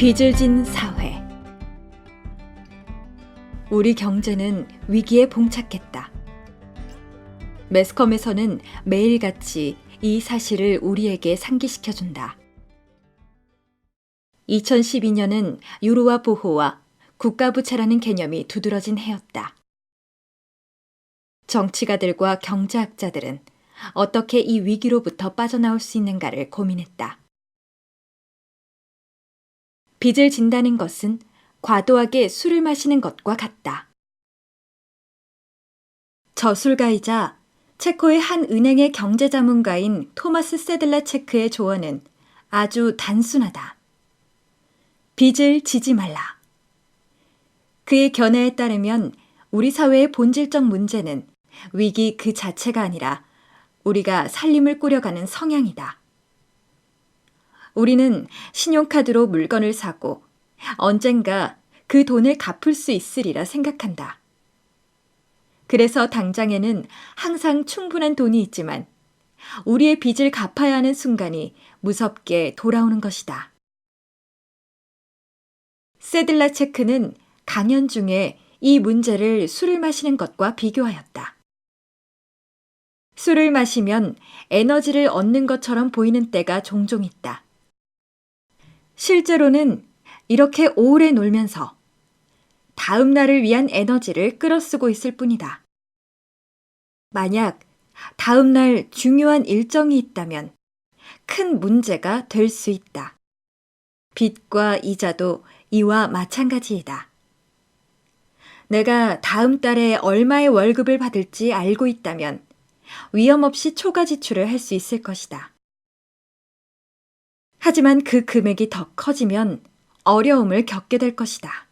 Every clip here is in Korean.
빚을 진 사회. 우리 경제는 위기에 봉착했다. 매스컴에서는 매일같이 이 사실을 우리에게 상기시켜준다. 2012년은 유로화 보호와 국가부채라는 개념이 두드러진 해였다. 정치가들과 경제학자들은 어떻게 이 위기로부터 빠져나올 수 있는가를 고민했다. 빚을 진다는 것은 과도하게 술을 마시는 것과 같다. 저술가이자 체코의 한 은행의 경제 자문가인 토마스 세들라 체크의 조언은 아주 단순하다. 빚을 지지 말라. 그의 견해에 따르면 우리 사회의 본질적 문제는 위기 그 자체가 아니라 우리가 살림을 꾸려가는 성향이다. 우리는 신용카드로 물건을 사고 언젠가 그 돈을 갚을 수 있으리라 생각한다. 그래서 당장에는 항상 충분한 돈이 있지만 우리의 빚을 갚아야 하는 순간이 무섭게 돌아오는 것이다. 세들라 체크는 강연 중에 이 문제를 술을 마시는 것과 비교하였다. 술을 마시면 에너지를 얻는 것처럼 보이는 때가 종종 있다. 실제로는 이렇게 오래 놀면서 다음 날을 위한 에너지를 끌어쓰고 있을 뿐이다. 만약 다음 날 중요한 일정이 있다면 큰 문제가 될 수 있다. 빚과 이자도 이와 마찬가지이다. 내가 다음 달에 얼마의 월급을 받을지 알고 있다면 위험 없이 초과 지출을 할 수 있을 것이다. 하지만 그 금액이 더 커지면 어려움을 겪게 될 것이다.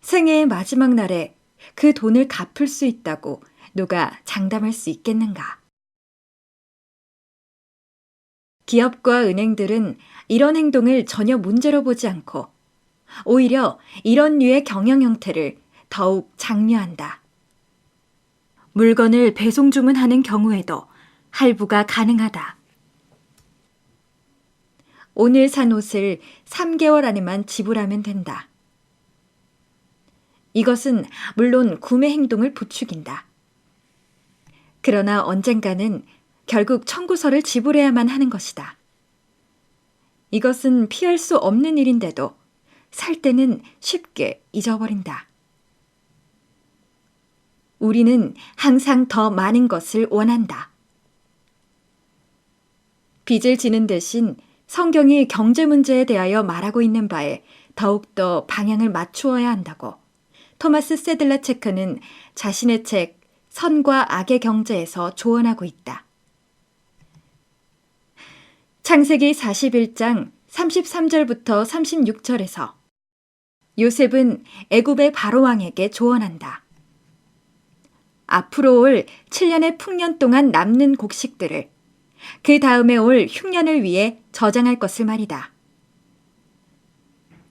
생애의 마지막 날에 그 돈을 갚을 수 있다고 누가 장담할 수 있겠는가? 기업과 은행들은 이런 행동을 전혀 문제로 보지 않고 오히려 이런 류의 경영 형태를 더욱 장려한다. 물건을 배송 주문하는 경우에도 할부가 가능하다. 오늘 산 옷을 3개월 안에만 지불하면 된다. 이것은 물론 구매 행동을 부추긴다. 그러나 언젠가는 결국 청구서를 지불해야만 하는 것이다. 이것은 피할 수 없는 일인데도 살 때는 쉽게 잊어버린다. 우리는 항상 더 많은 것을 원한다. 빚을 지는 대신 성경이 경제 문제에 대하여 말하고 있는 바에 더욱더 방향을 맞추어야 한다고 토마스 세들라 체크는 자신의 책 선과 악의 경제에서 조언하고 있다. 창세기 41장 33절부터 36절에서 요셉은 애굽의 바로왕에게 조언한다. 앞으로 올 7년의 풍년 동안 남는 곡식들을 그 다음에 올 흉년을 위해 저장할 것을 말이다.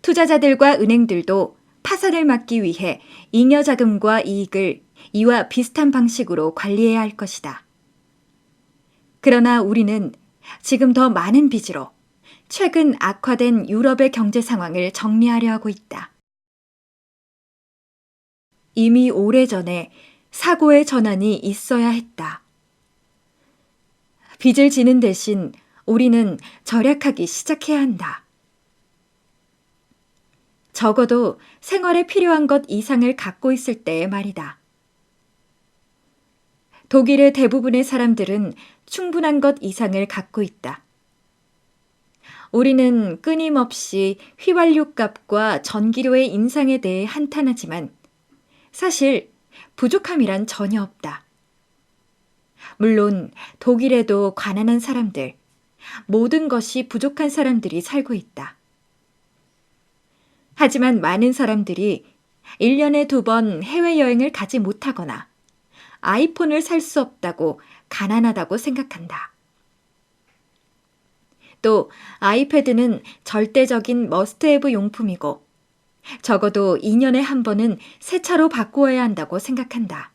투자자들과 은행들도 파산을 막기 위해 잉여 자금과 이익을 이와 비슷한 방식으로 관리해야 할 것이다. 그러나 우리는 지금 더 많은 빚으로 최근 악화된 유럽의 경제 상황을 정리하려 하고 있다. 이미 오래전에 사고의 전환이 있어야 했다. 빚을 지는 대신 우리는 절약하기 시작해야 한다. 적어도 생활에 필요한 것 이상을 갖고 있을 때의 말이다. 독일의 대부분의 사람들은 충분한 것 이상을 갖고 있다. 우리는 끊임없이 휘발유 값과 전기료의 인상에 대해 한탄하지만 사실 부족함이란 전혀 없다. 물론 독일에도 가난한 사람들, 모든 것이 부족한 사람들이 살고 있다. 하지만 많은 사람들이 1년에 두 번 해외여행을 가지 못하거나 아이폰을 살 수 없다고 가난하다고 생각한다. 또 아이패드는 절대적인 머스트헤브 용품이고 적어도 2년에 한 번은 새 차로 바꾸어야 한다고 생각한다.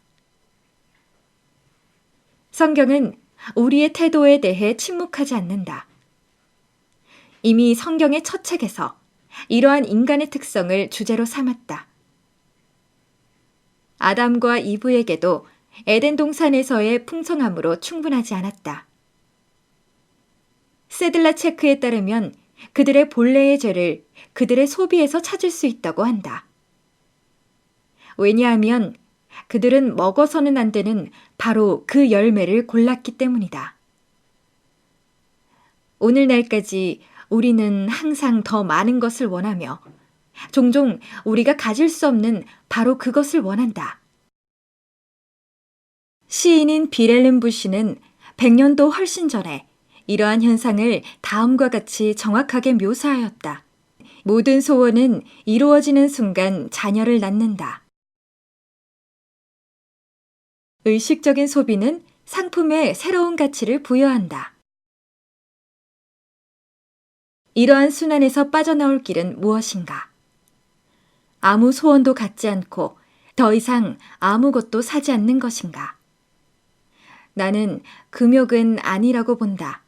성경은 우리의 태도에 대해 침묵하지 않는다. 이미 성경의 첫 책에서 이러한 인간의 특성을 주제로 삼았다. 아담과 이브에게도 에덴 동산에서의 풍성함으로 충분하지 않았다. 세들라 체크에 따르면 그들의 본래의 죄를 그들의 소비에서 찾을 수 있다고 한다. 왜냐하면 그들은 먹어서는 안 되는 바로 그 열매를 골랐기 때문이다. 오늘날까지 우리는 항상 더 많은 것을 원하며 종종 우리가 가질 수 없는 바로 그것을 원한다. 시인인 비렐름 부시는 100년도 훨씬 전에 이러한 현상을 다음과 같이 정확하게 묘사하였다. 모든 소원은 이루어지는 순간 자녀를 낳는다. 의식적인 소비는 상품에 새로운 가치를 부여한다. 이러한 순환에서 빠져나올 길은 무엇인가? 아무 소원도 갖지 않고 더 이상 아무것도 사지 않는 것인가? 나는 금욕은 아니라고 본다.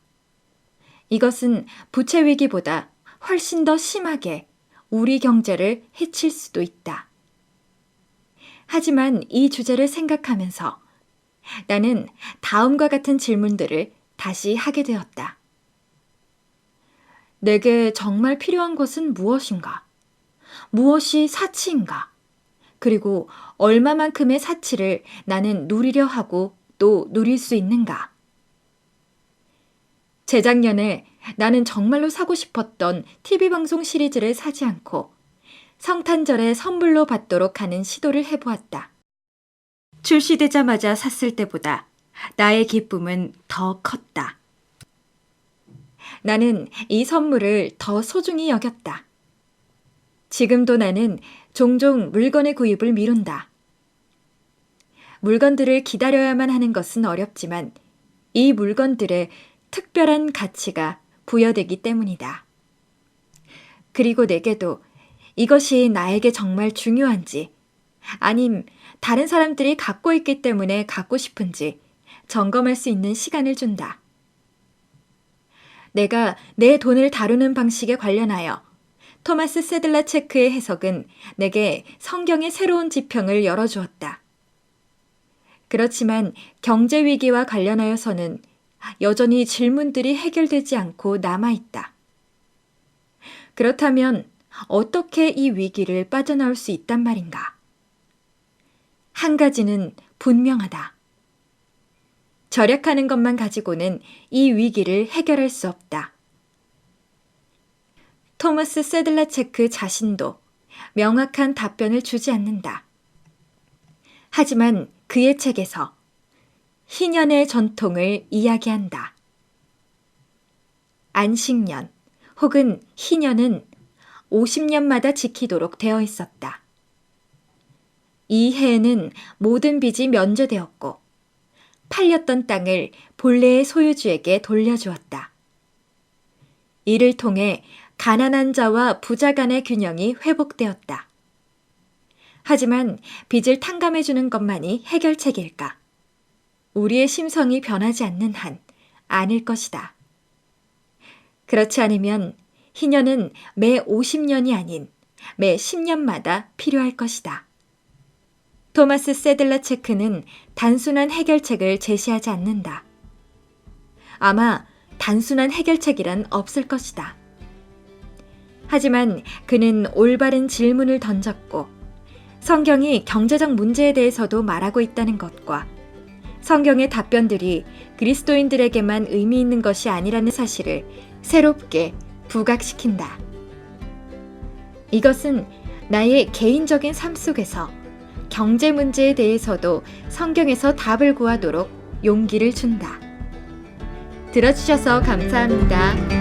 이것은 부채 위기보다 훨씬 더 심하게 우리 경제를 해칠 수도 있다. 하지만 이 주제를 생각하면서 나는 다음과 같은 질문들을 다시 하게 되었다. 내게 정말 필요한 것은 무엇인가? 무엇이 사치인가? 그리고 얼마만큼의 사치를 나는 누리려 하고 또 누릴 수 있는가? 재작년에 나는 정말로 사고 싶었던 TV방송 시리즈를 사지 않고 성탄절에 선물로 받도록 하는 시도를 해보았다. 출시되자마자 샀을 때보다 나의 기쁨은 더 컸다. 나는 이 선물을 더 소중히 여겼다. 지금도 나는 종종 물건의 구입을 미룬다. 물건들을 기다려야만 하는 것은 어렵지만 이 물건들의 특별한 가치가 부여되기 때문이다. 그리고 내게도 이것이 나에게 정말 중요한지, 아님 다른 사람들이 갖고 있기 때문에 갖고 싶은지 점검할 수 있는 시간을 준다. 내가 내 돈을 다루는 방식에 관련하여 토마스 세들라 체크의 해석은 내게 성경의 새로운 지평을 열어주었다. 그렇지만 경제 위기와 관련하여서는 여전히 질문들이 해결되지 않고 남아있다. 그렇다면 어떻게 이 위기를 빠져나올 수 있단 말인가? 한 가지는 분명하다. 절약하는 것만 가지고는 이 위기를 해결할 수 없다. 토마스 세들라체크 자신도 명확한 답변을 주지 않는다. 하지만 그의 책에서 희년의 전통을 이야기한다. 안식년 혹은 희년은 50년마다 지키도록 되어 있었다. 이 해에는 모든 빚이 면제되었고 팔렸던 땅을 본래의 소유주에게 돌려주었다. 이를 통해 가난한 자와 부자 간의 균형이 회복되었다. 하지만 빚을 탕감해주는 것만이 해결책일까? 우리의 심성이 변하지 않는 한 아닐 것이다. 그렇지 않으면 희년은 매 50년이 아닌 매 10년마다 필요할 것이다. 토마스 세들라 체크는 단순한 해결책을 제시하지 않는다. 아마 단순한 해결책이란 없을 것이다. 하지만 그는 올바른 질문을 던졌고 성경이 경제적 문제에 대해서도 말하고 있다는 것과 성경의 답변들이 그리스도인들에게만 의미 있는 것이 아니라는 사실을 새롭게 부각시킨다. 이것은 나의 개인적인 삶 속에서 경제 문제에 대해서도 성경에서 답을 구하도록 용기를 준다. 들어주셔서 감사합니다.